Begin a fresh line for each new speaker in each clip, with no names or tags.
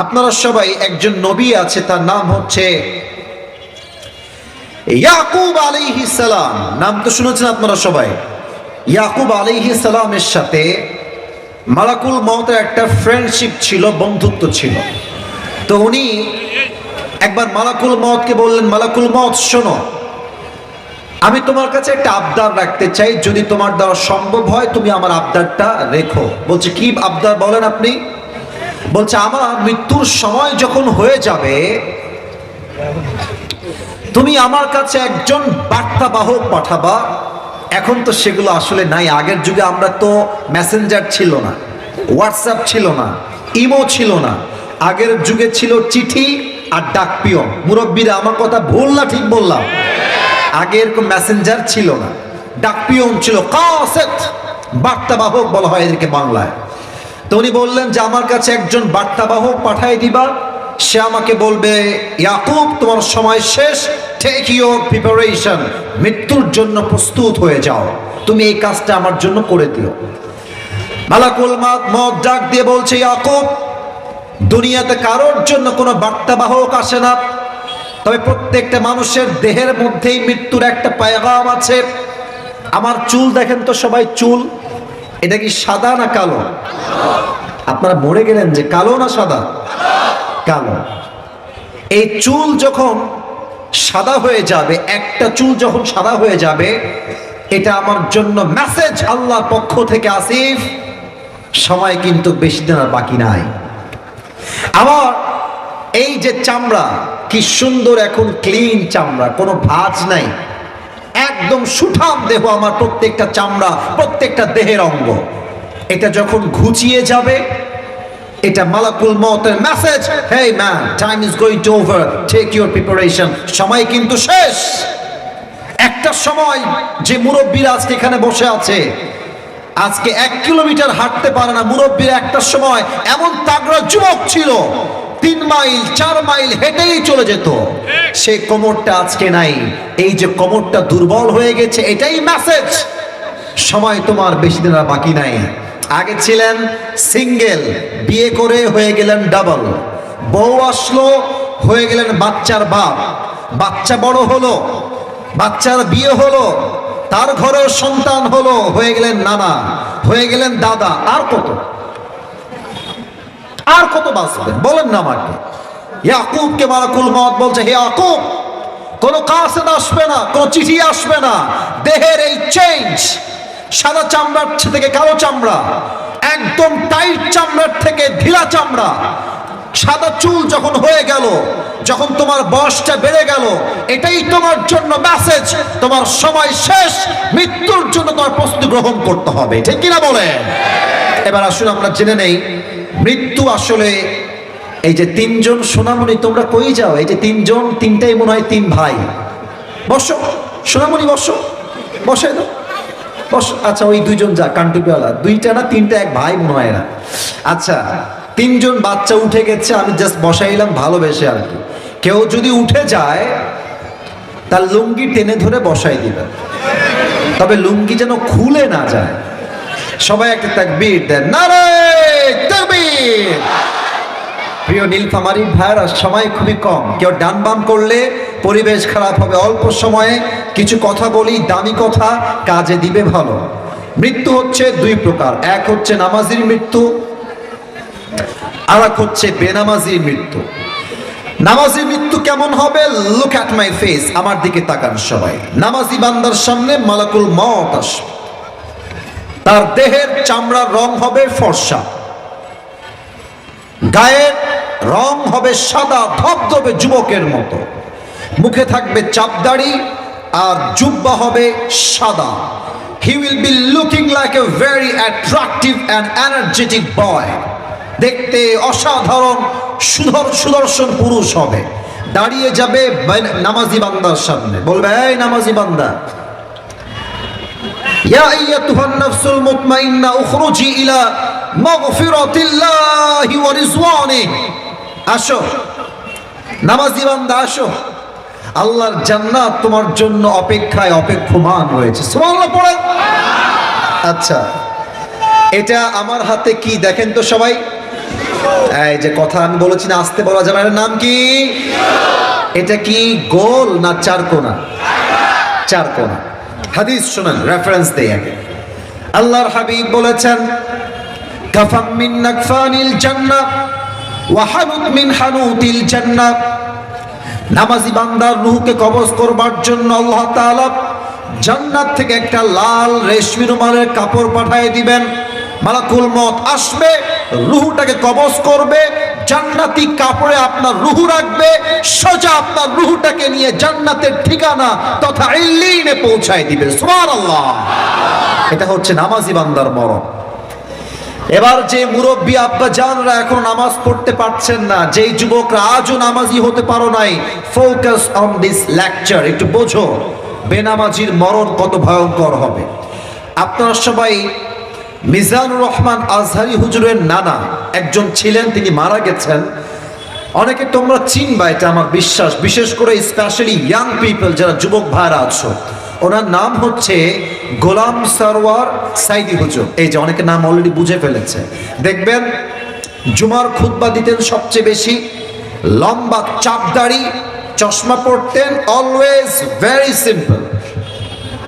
আপনারা সবাই একজন নবী আছে, তার নাম হচ্ছে ইয়াকুব আলাইহিস সালাম। নাম তো শুনেছেন আপনারা সবাই। ইয়াকুব আলাইহিস সালামের সাথে মালাকুল মতের একটা ফ্রেন্ডশিপ ছিল, বন্ধুত্ব ছিল। তো উনি একবার মালাকুল মতকে বললেন, মালাকুল মত শোনো, আমি তোমার কাছে একটা আবদার রাখতে চাই। যদি তোমার দ্বারা সম্ভব হয়, তুমি আমার আবদারটা রেখো। বলছে, কি আবদার বলেন আপনি? বলছে, আমার মৃত্যুর সময় যখন হয়ে যাবে, তুমি আমার কাছে একজন বার্তাবাহক পাঠাবা। এখন তো সেগুলো আসলে নাই। আগের যুগে আমরা তো মেসেঞ্জার ছিল না হোয়াটসঅ্যাপ ছিল না ইমো ছিল না। আগের যুগে ছিল চিঠি আর ডাকপিয়ন। মুরব্বীরা আমার কথা ভুল না ঠিক বললাম? আগে এরকম মেসেঞ্জার ছিল না। ডাকপিয়ন ছিল কাসেট বার্তাবাহক বলা হয় এদেরকে বাংলায়। তো উনি বললেন যে, আমার কাছে একজন বার্তাবাহক পাঠাই দিবা। সে আমাকে বলবে, ইয়াকুব, তোমার সময় শেষ। টেক ইউর প্রিপারেশন মৃত্যুর জন্য প্রস্তুত হয়ে যাও। তুমি এই কাজটা আমার জন্য করে দিও। মালাকুল মাত ডাক দিয়ে বলছে, ইয়াকুব, দুনিয়াতে কারোর জন্য কোনো বার্তাবাহক আসে না। তবে প্রত্যেকটা মানুষের দেহের মধ্যেই মৃত্যুর একটা পায়গাম আছে। আমার চুল দেখেন তো সবাই, চুল। এটা কি সাদা না কালো? আপনারা মরে গেলেন যে কালো না সাদা? কালো। এই চুল যখন সাদা হয়ে যাবে, একটা চুল যখন সাদা হয়ে যাবে, এটা আমার জন্য মেসেজ আল্লাহর পক্ষ থেকে আসিফ, সময় কিন্তু বেশি দিন আর বাকি নাই। আমার এই যে চামড়া, কি সুন্দর এখন ক্লিন চামড়া, কোনো ভাঁজ নাই। একদম সুঠাম দেহ আমার প্রত্যেকটা চামড়া, প্রত্যেকটা দেহের অঙ্গ। এটা যখন ঘুচিয়ে যাবে, এটা মালাকুল মতের message hey man time is going to over take your preparation সময় কিন্তু শেষ। একটা সময় যে মুরব্বীরা আজকে এখানে বসে আছে, আজকে এক কিলোমিটার হাঁটতে পারে না। মুরব্বীর একটা সময় এমন তাগড়া যুবক ছিল, তিন মাইল, চার মাইল হেঁটেই চলে যেত। সেই কোমরটা আজকে নাই। এই যে কোমরটা দুর্বল হয়ে গেছে, এটাই মেসেজ সময় তোমার বেশি দিন আর বাকি নাই। আগে ছিলেন সিঙ্গেল বিয়ে করে হয়ে গেলেন ডাবল বউ আসলো, হয়ে গেলেন বাচ্চার বাপ। বাচ্চা বড় হলো, বাচ্চার বিয়ে হলো, তার ঘরেও সন্তান হলো, হয়ে গেলেন নানা, হয়ে গেলেন দাদা। আর কত? আর কত বাঁচবেন? বলেন না আমাকে। ইয়াকুবকে মালাকুল মত বলছে, হে ইয়াকুব, কোনো কাসেদ আসবে না, কোনো চিঠি আসবে না। দেহের এই চেঞ্জ সাদা চামড়ার থেকে কালো চামড়া, একদম টাইট চামড়ার থেকে ঢিলা চামড়া, সাদা চুল যখন হয়ে গেল, যখন তোমার বয়সটা বেড়ে গেল, এটাই তোমার জন্য মেসেজ তোমার সময় শেষ, মৃত্যুর জন্য তোমার প্রস্তুতি গ্রহণ করতে হবে। ঠিক কিনা বলেন? এবার আসলে আমরা জেনে নেই, মৃত্যু আসলে এই যে তিনজন সোনামণি, তোমরা কই যাও? এই যে তিনজন, তিনটাই মনে হয় তিন ভাই। বসো, সোনামণি বসো। বসে দাও বস। আচ্ছা ওই দুইজন যা কান্টুপিওয়ালা। দুইটা না, তিনটা এক ভাই মনে হয় না। আচ্ছা তিনজন বাচ্চা উঠে গেছে, আমি জাস্ট বসাইলাম ভালোবেসে আর কি। কেউ যদি উঠে যায়, তার লুঙ্গি টেনে ধরে বসাই দিবেন তবে লুঙ্গি যেন খুলে না যায়। সবাই একটা তাকবীর দেন। নারে তাকবীর! প্রিয় নীলফামারি ভাইরা সময় খুবই কম। কেউ ডান বাম করলে পরিবেশ খারাপ হবে। অল্প সময়ে কিছু কথা বলি, দামি কথা, কাজে দিবে ভালো। মৃত্যু হচ্ছে দুই প্রকার। এক হচ্ছে নামাজির মৃত্যু আর এক হচ্ছে বেনামাজির মৃত্যু। নামাজি মৃত্যু কেমন হবে? লুক অ্যাট মাই ফেস আমার দিকে তাকান সবাই। নামাজি বান্দার সামনে মালাকুল মত আসবে। তার দেহের চামড়ার রং হবে ফর্সা। গায়ের রং হবে সাদা, ধবধবে যুবকের মতো। মুখে থাকবে চাপদাড়ি আর জুব্বা হবে সাদা। He will be looking like a very attractive and energetic boy দেখতে অসাধারণ, সুধর, সুদর্শন পুরুষ হবে। দাঁড়িয়ে যাবে নামাজি বান্দার সামনে। বলবে, এই নামাজি বান্দা, ইয়া আইয়াতুহান নাফসুল মুতমাইন্না উখরুজি ইলা মগফিরতিল্লাহি ওয়া রিজওয়ানি। আসো, নামাজি বান্দা আসো। আল্লাহর জান্নাত তোমার জন্য অপেক্ষায় অপেক্ষমান রয়েছে। সুবহানাল্লাহ, পড়ে। আচ্ছা এটা আমার হাতে কি দেখেন তো সবাই? এই যে কথা আমি বলেছি না, আসতে বলা যাবে নাম কি? এটা কি গোল না চারকোনা চারকোনা হাদিস শোনেন রেফারেন্স দেয় আগে। আল্লাহর হাবিব বলেছেন মিন নাকফানিল জান্নাহ ওয়া হানুত মিন হানুতিল জান্নাহ নামাজি বান্দার রুহকে কবজ করবার জন্য আল্লাহ তাআলা জান্নাত থেকে একটা লাল রেশমি রুমালের কাপড় পাঠিয়ে দিবেন। মালাকুল মত আসবে, রুহুটাকে কবজ করবে, জান্নাতি কাপড়ে আপনার রুহু রাখবে, সোজা আপনার রুহুটাকে নিয়ে জান্নাতের ঠিকানা তথা ইল্লিনে পৌঁছায় দিবে। সুবহানাল্লাহ। এটা হচ্ছে নামাজি বান্দার মরণ। এবার যে মুরব্বী আব্বা জানরা এখন নামাজ পড়তে পারছেন না, যেই যুবকরা আজও নামাজি হতে পারো নাই ফোকাস অন দিস লেকচার একটু বোঝো, বেনামাজির মরণ কত ভয়ঙ্কর হবে। আপনারা সবাই মিজানুর রহমান আজহারি হুজুরের নানা, একজন ছিলেন, তিনি মারা গেছেন। অনেকে তোমরা চিনবা, এটা আমার বিশ্বাস, বিশেষ করে স্পেশালি ইয়াং পিপল যারা যুবক ভাইরা আছো। ওনার নাম হচ্ছে গোলাম সরওয়ার সাইদি হুজুর। এই যে অনেকে নাম অলরেডি বুঝে ফেলেছে। দেখবেন, জুমার খুতবা দিতেন সবচেয়ে বেশি, লম্বা চাপদাড়ি চশমা পরতেন অলওয়েজ ভেরি সিম্পল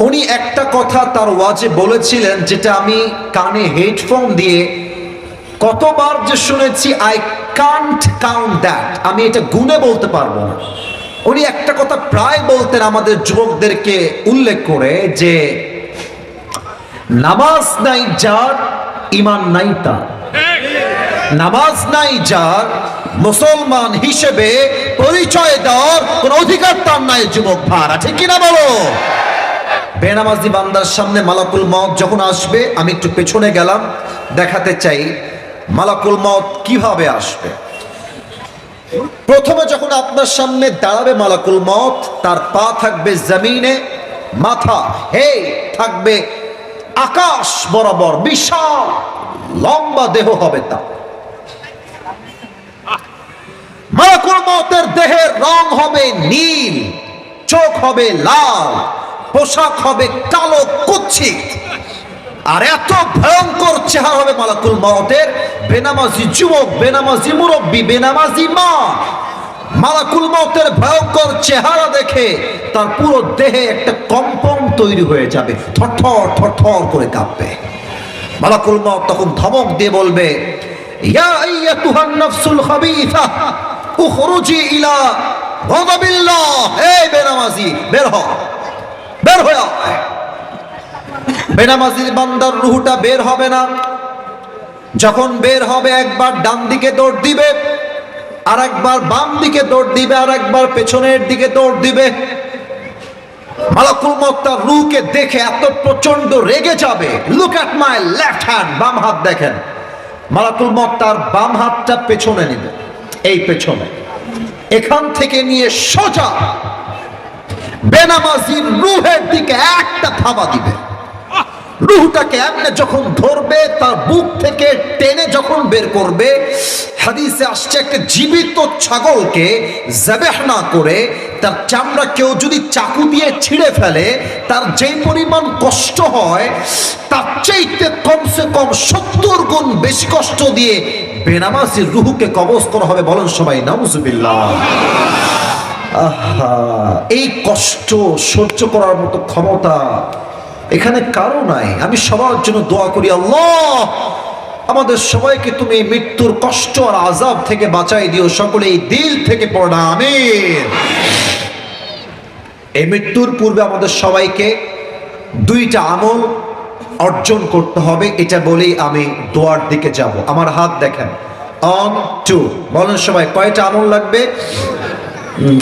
উনি একটা কথা তার ওয়াজে বলেছিলেন, যেটা আমি কানে হেডফোন দিয়ে কতবার যে শুনেছি আই কান্ট কাউন্ট দ্যাট আমি এটা গুনে বলতে পারব না। উনি একটা কথা প্রায় বলতেন আমাদের যুবকদেরকে উল্লেখ করে যে, নামাজ নাই যার ইমান নাই তার। নামাজ নাই যার, মুসলমান হিসেবে পরিচয় দেওয়ার কোন অধিকার তার নাই যুবক ভাড়া ঠিক কিনা বলো? বেনামাজি বান্দার সামনে মালাকুল মত যখন আসবে, আমি একটু পেছনে গেলাম, দেখাতে চাই মালাকুল মত কীভাবে আসবে। প্রথমে যখন আপনার সামনে দাঁড়াবে মালাকুল মত তার পা থাকবে জমিনে, মাথা হে থাকবে আকাশ বরাবর, বিশাল, লম্বা দেহ হবে তা। মালাকুল মতের দেহের রং হবে নীল, চোখ হবে লাল, পোশাক হবে কালো কুচ্ছিত আর এত ভয়ঙ্কর চেহারা হবে মালাকুল মতের বেনামাজি যুবক, বেনামাজি মুরব্বী, বেনামাজি মা। মালাকুল মতের ভয়ঙ্কর চেহারা দেখে তার পুরো দেহে একটা কম্পন তৈরি হয়ে যাবে। থরথর থরথর করে কাঁপবে। মালাকুল মত তখন ধমক দিয়ে বলবে ইলা বেনামাজি, বের হ, বের হয়ে। বেনামাজির বান্দার রুহুটা বের হবে না। যখন বের হবে, একবার ডান দিকে দৌড় দিবে আর একবার বাম দিকে দৌড় দিবে আর একবার পেছনের দিকে দৌড় দিবে। মালাকুল মত তার রুহকে দেখে এত প্রচণ্ড রেগে যাবে। Look at my left hand বাম হাত দেখেন। মালাকুল মত তার বাম হাতটা পেছনে নেবে, এই পেছনে। এখান থেকে নিয়ে সোজা বেনামাজির রুহের দিকে একটা থাবা দিবে। রুহটাকে এমনি যখন ধরবে, তার বুক থেকে টেনে যখন বের করবে, হাদিসে আসছে একটা জীবিত ছাগলকে জবেহ না করে, তার চামড়া কেউ যদি চাকু দিয়ে ছিঁড়ে ফেলে, তার যে পরিমাণ কষ্ট হয়, তার চাইতে কমসে কম সত্তর গুণ বেশি কষ্ট দিয়ে বেনামাজির রুহুকে কবজ করা হবে বলেন সবাই, নাউজুবিল্লাহ। আহা, এই কষ্ট সহ্য করার মতো ক্ষমতা এখানে কারও নাই। আমি সবার জন্য দোয়া করি, আল্লাহ! আমাদের সবাইকে তুমি মৃত্যুর কষ্ট আর আজাব থেকে বাঁচাই দিও সকলে এই দিল থেকে পড়া, আমিন। এই মৃত্যুর পূর্বে আমাদের সবাইকে দুইটা আমল অর্জন করতে হবে, এটা বলেই আমি দোয়ার দিকে যাব। আমার হাত দেখেন। অন টু, বলেন সবাই কয়টা আমল লাগবে?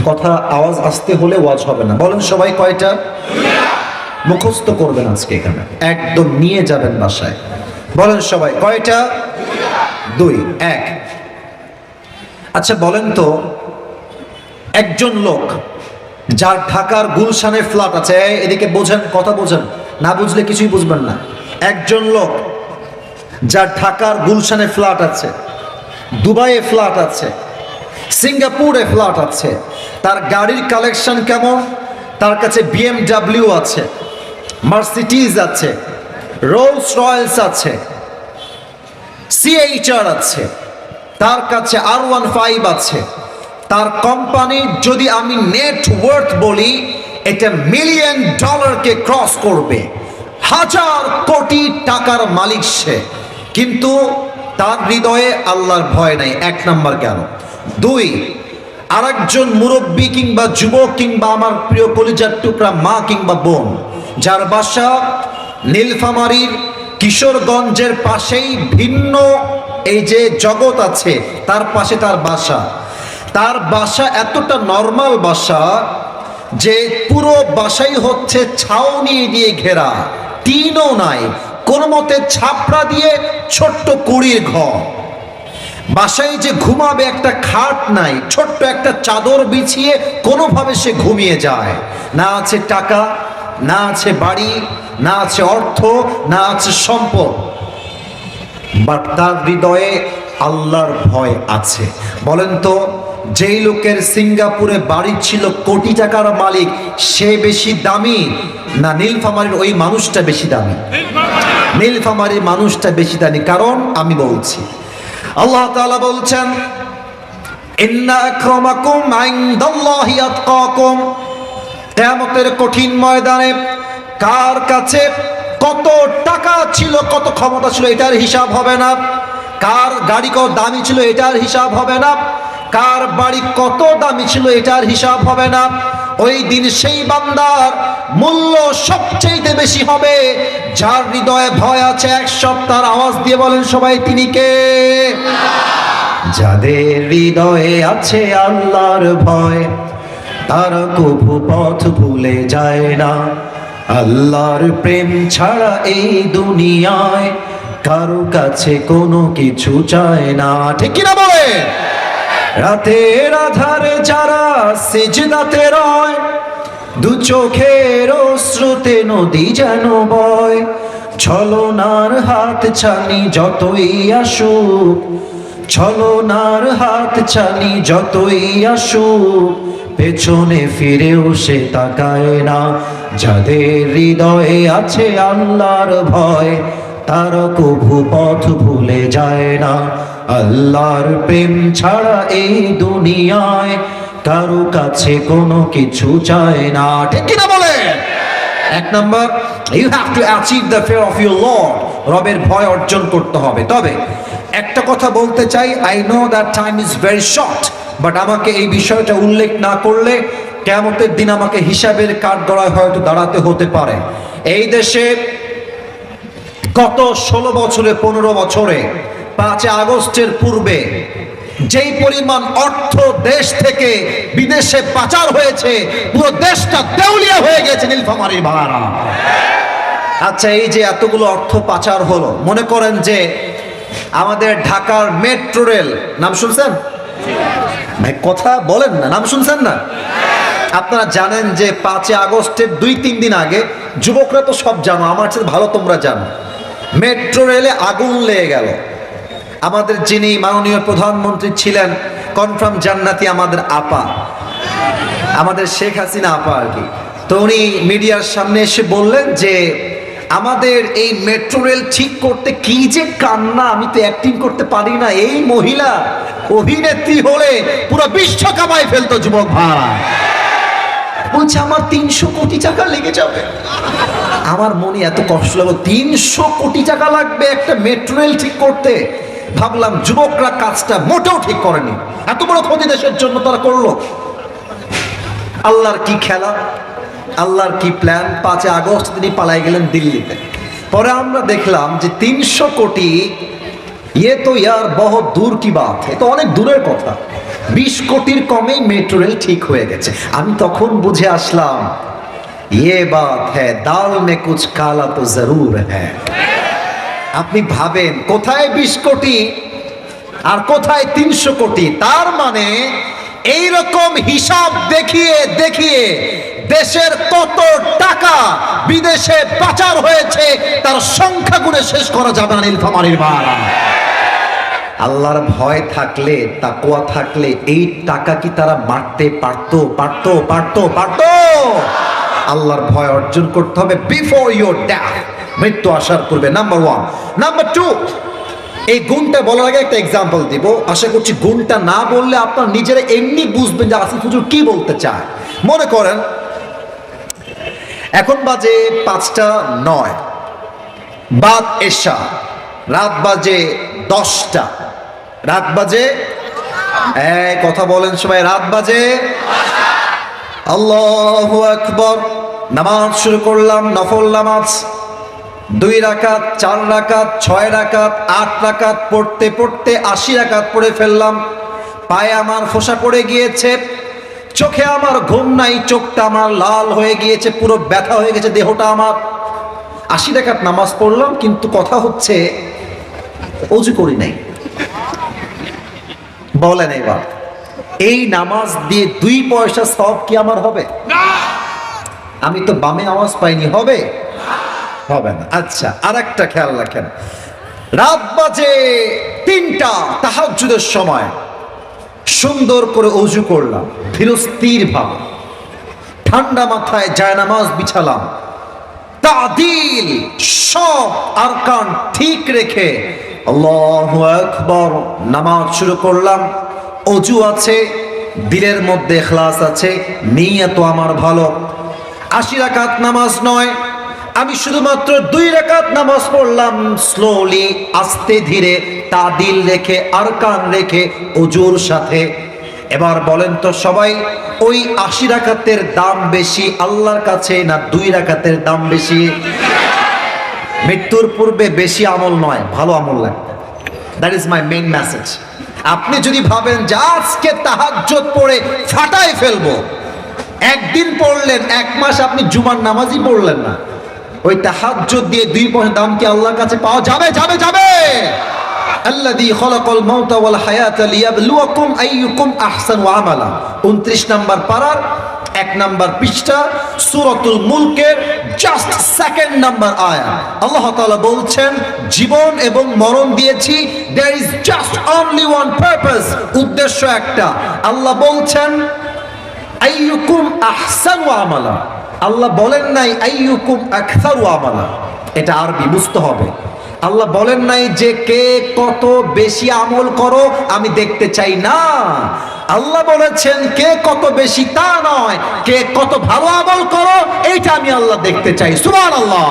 কথা, আওয়াজ আসতে হলে ওয়াজ হবে না। বলেন সবাই কয়টা? মুখস্থ করবেন আজকে এখানে। একদম নিয়ে যাবেন বাসায়। বলেন সবাই, কয়টা? দুই, এক। আচ্ছা বলেন তো, একজন লোক যার ঢাকার গুলশানে ফ্ল্যাট আছে এদিকে বোঝেন, কথা বোঝেন, না বুঝলে কিছুই বুঝবেন না। একজন লোক যার ঢাকার গুলশানে ফ্ল্যাট আছে, দুবাইয়ে ফ্ল্যাট আছে, সিঙ্গাপুরে ফ্ল্যাট আছে, তার গাড়ির কালেকশন কেমন? তার কাছে বিএমডাব্লিউ আছে মার্সিডিজ আছে রোলস রয়েলস আছে সিএইচআর আছে, তার কাছে আর ওয়ান ফাইভ আছে। তার কোম্পানির যদি আমি নেট ওয়ার্থ বলি, এটা মিলিয়ন ডলারকে ক্রস করবে। হাজার কোটি টাকার মালিক সে। কিন্তু তার হৃদয়ে আল্লাহর ভয় নাই, এক নাম্বার কেন? দুই, আরেকজন মুরব্বী কিংবা যুবক কিংবা আমার প্রিয় কলিজার টুকরা মা কিংবা বোন যার বাসা নীলফামারীর কিশোরগঞ্জের পাশেই ভিন্ন এই যে জগৎ আছে, তার পাশে তার বাসা। তার বাসা এতটা নর্মাল বাসা যে পুরো বাসাই হচ্ছে ছাউনি দিয়ে ঘেরা, টিনও নাই, কোনো মতে ছাপড়া দিয়ে ছোট্ট কুড়ির ঘর। বাসায় যে ঘুমাবে একটা খাট নাই, ছোট্ট একটা চাদর বিছিয়ে কোনোভাবে সে ঘুমিয়ে যায়। না আছে টাকা না আছে বাড়ি, না আছে অর্থ, না আছে সম্পদ। বাট তার হৃদয়ে আল্লাহর ভয় আছে। বলেন তো, যেই লোকের সিঙ্গাপুরে বাড়ি ছিল কোটি টাকার মালিক, সে বেশি দামি না নীলফামারীর ওই মানুষটা বেশি দামি? নীলফামারীর মানুষটা বেশি দামি, কারণ আমি বলছি। আল্লাহ তাআলা বলছেন, ইন্না আক্রামাকুম ইনদাল্লাহি আতকাকুম। কিয়ামতের কঠিন ময়দানে কার কাছে কত টাকা ছিল, কত ক্ষমতা ছিল এটার হিসাব হবে না। কার গাড়ি কত দামি ছিল এটার হিসাব হবে না। কার বাড়ি কত দামি ছিল এটার হিসাব হবে না। ওই দিন সেই বান্দার মূল্য সবচেয়ে বেশি হবে। যার হৃদয়ে ভয় আছে, এক সপ্তাহ আওয়াজ দিয়ে বলেন সবাই, তিনি কে? যাদের হৃদয়ে আছে আল্লাহর ভয় তারা কভু পথ ভুলে যায় না। আল্লাহর প্রেম ছাড়া এই দুনিয়ায় কারও কাছে কোনো কিছু চায় না। ঠিক কিনা বলে রাতের আধারে যারা সেজদাতে রয়, দু চোখের শ্রুতে নদী যেন বয়। ছলনার হাত ছানি যতই আসুক, ছলনার হাত ছানি যতই আসুক পেছনে ফিরেও সে তাকায় না। যাদের হৃদয়ে আছে আল্লাহর ভয়, তার কভু পথ ভুলে যায় না। আল্লাহর প্রেম ছাড়া এই দুনিয়ায় কারও কাছে কোনো কিছু চায় না। ঠিক কিনা বলে এক নম্বর you have to achieve the fear of your lord রবের ভয় অর্জন করতে হবে। তবে একটা কথা বলতে চাই I know that time is very short but আমাকে এই বিষয়টা উল্লেখ না করলে কেমতের দিন আমাকে হিসাবের কাঠ গড়ায় হয়তো দাঁড়াতে হতে পারে। এই দেশে গত ষোলো বছরে, পনেরো বছরে পাঁচে আগস্টের পূর্বে যেই পরিমাণ অর্থ দেশ থেকে বিদেশে পাচার হয়েছে, পুরো দেশটা দেউলিয়া হয়ে গেছে নীলফামারীর ভাড়া আচ্ছা এই যে এতগুলো অর্থ পাচার হলো, মনে করেন যে আমাদের ঢাকার মেট্রো রেল। নাম শুনছেন? ভাই, কথা বলেন না। নাম শুনছেন না? আপনারা জানেন যে পাঁচই আগস্টের দুই তিন দিন আগে যুবকরা তো সব জানো, আমার সাথে ভালো তোমরা জানো। মেট্রো রেলে আগুন লেগে গেল। আমাদের যিনি মাননীয় প্রধানমন্ত্রী ছিলেন, কনফার্ম জান্নাতি আমাদের আপা। আমাদের শেখ হাসিনা আপা আর কি। তো উনি মিডিয়ার সামনে এসে বললেন যে আমাদের এই মেট্রো রেল ঠিক করতে কি যে কান্না আমি তো অ্যাক্টিং করতে পারি না। এই মহিলা অভিনেত্রী হলে পুরো বিশ্ব কামাই ফেলতো যুবক ভাড়া বলছে, আমার তিনশো কোটি টাকা লেগে যাবে। আমার মনে এত কষ্ট লাগল, তিনশো কোটি টাকা লাগবে একটা মেট্রো রেল ঠিক করতে? ভাবলাম, যুবকরা কাজটা মোটেও ঠিক করেনি। এত বড় ক্ষতি দেশের জন্য তারা করল। আল্লাহর কি খেলা? আল্লাহর কি প্ল্যান পাঁচে আগস্ট তিনি পালাই গেলেন দিল্লিতে। পরে আমরা দেখলাম যে তিনশো কোটি ইয়ে তো ইয়ার বহু দূর কি বাত। এ তো অনেক দূরের কথা। বিশ কোটির কমেই মেট্রো রেল ঠিক হয়ে গেছে। আমি তখন বুঝে আসলাম ইয়ে বাত হ্যাঁ দাল মে কুছ কালা তো জরুর হ্যাঁ। আপনি ভাবেন, কোথায় বিশ কোটি আর কোথায় তিনশো কোটি? তার মানে এইরকম হিসাব দেখিয়ে দেখিয়ে দেশের কত টাকা বিদেশে পাচার হয়েছে, তার সংখ্যা গুণে শেষ করা যাবে না নীলফামারীর মারা আল্লাহর ভয় থাকলে তাকুয়া থাকলে, এই টাকা কি তারা মারতে পারতো পারতো পারতো পারতো? আল্লাহর ভয় অর্জন করতে হবে বিফোর ইউর ড্যাথ মৃত্যু আসার পূর্বে। নাম্বার ওয়ান নাম্বার টু এই গুণটা বলার আগে একটা এক্সাম্পল দিব। আশা করছি গুণটা না বললে আপনার নিজেরা এমনি বুঝবেন যে আসিফ হুজুর কি বলতে চায়। মনে করেন এখন বাজে পাঁচটা নয়। বাদ এশা, রাত বাজে দশটা। রাত বাজে? এই কথা বলেন সবাই, রাত বাজে? আল্লাহ আকবর। নামাজ শুরু করলাম, নফল নামাজ। দুই রাকাত, চার রাকাত, ছয় রাকাত, আট রাকাত, পড়তে পড়তে আশি রাকাত পড়ে ফেললাম। পায়ে আমার ফোসা পড়ে গিয়েছে। চোখে আমার ঘুম নাই চোখটা আমার লাল হয়ে গিয়েছে পুরো ব্যথা হয়ে গেছে দেহটা আমার। আশি রাকাত নামাজ পড়লাম কিন্তু কথা হচ্ছে অজু করি নাই। বলেন এবার এই নামাজ দিয়ে দুই পয়সা সব কি আমার হবে? আমি তো বামে আওয়াজ পাইনি হবে? হবে না। আচ্ছা আর একটা খেয়াল রাখেন। রাত বাজে তিনটা তাহাজুদের সময়। সুন্দর করে অজু করলাম। ধীরস্থির ভাবে। ঠান্ডা মাথায় জায়নামাজ বিছালাম। তাদিল সব আরকান ঠিক রেখে আল্লাহু নামাজ শুরু করলাম। অজু আছে, দিলের মধ্যে খ্লাস আছে, নিয়ত আমার ভালো। আশি রাকাত নামাজ নয় আমি শুধুমাত্র দুই রাকাত নামাজ পড়লাম স্লোলি আস্তে ধীরে, তাদিল রেখে, আরকান রেখে অজুর সাথে। এবার বলেন তো সবাই, ওই আশি রাকাতের দাম বেশি আল্লাহর কাছে না দুই রাখাতের দাম বেশি? মৃত্যুর পূর্বে বেশি আমল নয়, ভালো আমল লাগবে। That is my main message আপনি যদি ভাবেন যে আজকে তাহাজ্জত পড়ে ফাটাই ফেলব, একদিন পড়লেন, এক মাস আপনি জুমার নামাজই পড়লেন না। ওই তাহাজ্জত দিয়ে দুই পয়সা দাম কি আল্লাহর কাছে পাওয়া যাবে? যাবে যাবে! আল্লাযী খলাকাল মাউতা ওয়াল হায়াতা লিয়াবলুয়াকুম আইয়ুকুম আহসানু আমালা। 29 নাম্বার পারার এক নাম্বার পৃষ্ঠা, সূরাতুল মুলকের জাস্ট সেকেন্ড নাম্বার আয়াত। আল্লাহ তাআলা বলছেন, জীবন এবং মরণ দিয়েছি there is just only one purpose উদ্দেশ্য একটা। আল্লাহ বলছেন, আইয়ুকুম আহসানু আমালা। আল্লাহ বলেন নাই, আইয়ুকুম আকসারু আমালা। এটা আরবি, বুঝতে হবে। আল্লাহ বলেন নাই যে, কে কত বেশি আমল করো, আমি দেখতে চাই না। আল্লাহ বলেছেন, কে কত বেশি তা নয়, কে কত ভালো আমল করো, এইটা আমি আল্লাহ দেখতে চাই। সুবহানাল্লাহ।